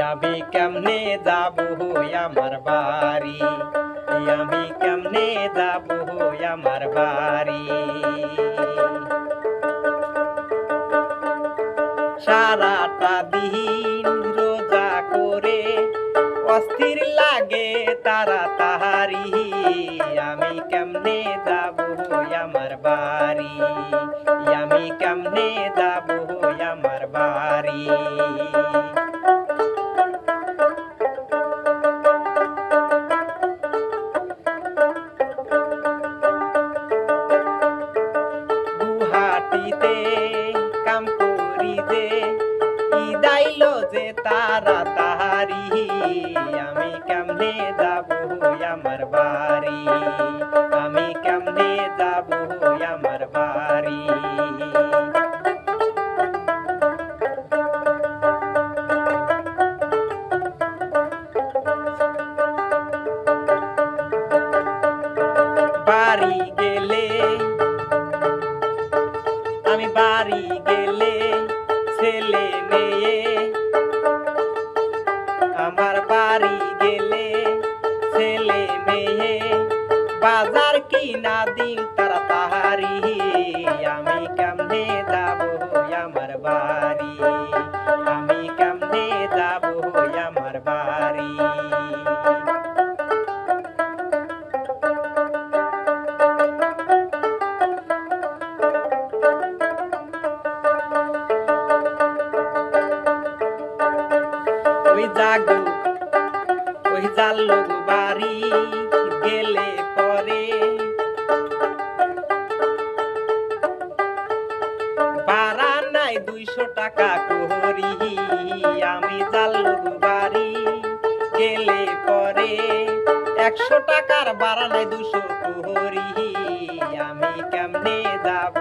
আমি কেমনে যাব আমার বাড়ি? আমি কেমনে যাব আমার বাড়ি? সারাটা দিন রোজা করে অস্থির লাগে তারা তাহারি আমি কেমনে যাব আমার বাড়ি? আমি কেমনে যাব আমার বাড়ি? গুহাটিতে কাম করি যে ইদাইল যে তারা তাহারি আমি কেমনে যাব আমার বাড়ি? আমি কেমনে যাব আমার বাড়ি? বাড়ি গেলে ছেলে মেয়ে, আমার বাড়ি গেলে ছেলে মেয়ে, বাজার কিনা দিন তারা তাহারি, আমি কেমনে যাব আমার বাড়ি? আমি কেমনে যাব আমার বাড়ি? জাগো। ওই জাল্লুক বাড়ি গেলে পরে। নাই দুইশো টাকা করি আমি জাল্লুক বাড়ি গেলে পরে। একশো টাকার বাড়া দুশো করি আমি কেমনে যাব?